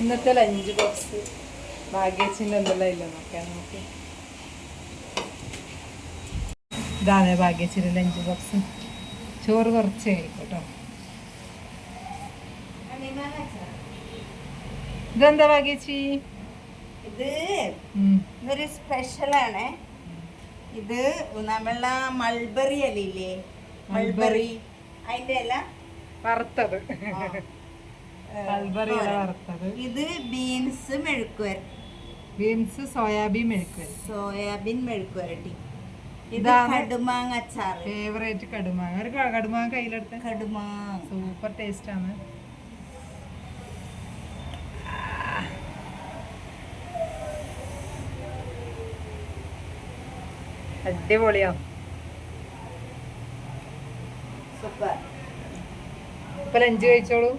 ഇന്നത്തെ lunch box ഭാഗ്യച്ചിന്റെ എന്തെല്ലാം ഇല്ല നോക്കാം നമുക്ക്. ഇതാണ് ഭാഗ്യച്ചിന്റെ ലഞ്ച് ബോക്സ് ചോറ് കുറച്ച് കഴിക്കട്ടോ ഇതെന്താ ഭാഗ്യച്ചി? ഇത്. ഇതൊരു സ്പെഷ്യലാണ് ഇത് നമ്മളെ മൾബറി അല്ലേ മൾബറി അതിന്റെ അല്ല വറുത്തത്. ഇത് ബീൻസ് മെഴുക്കുവര. ബീൻസ് സോയാബീൻ മെഴുക്കുവര. സോയാബീൻ മെഴുക്കുവരട്ടി കടുമാങ്ങ അച്ചാർ ഫേവറേറ്റ് കടുമാങ്ങ. ഒരു കടുമാങ്ങ കയ്യിലെടുത്ത. കടുമാങ്ങ. സൂപ്പർ ടേസ്റ്റ് ആണ്. അടിപൊളിയാ. സൂപ്പർ ഇപ്പൊ ലഞ്ച് കഴിച്ചോളൂ.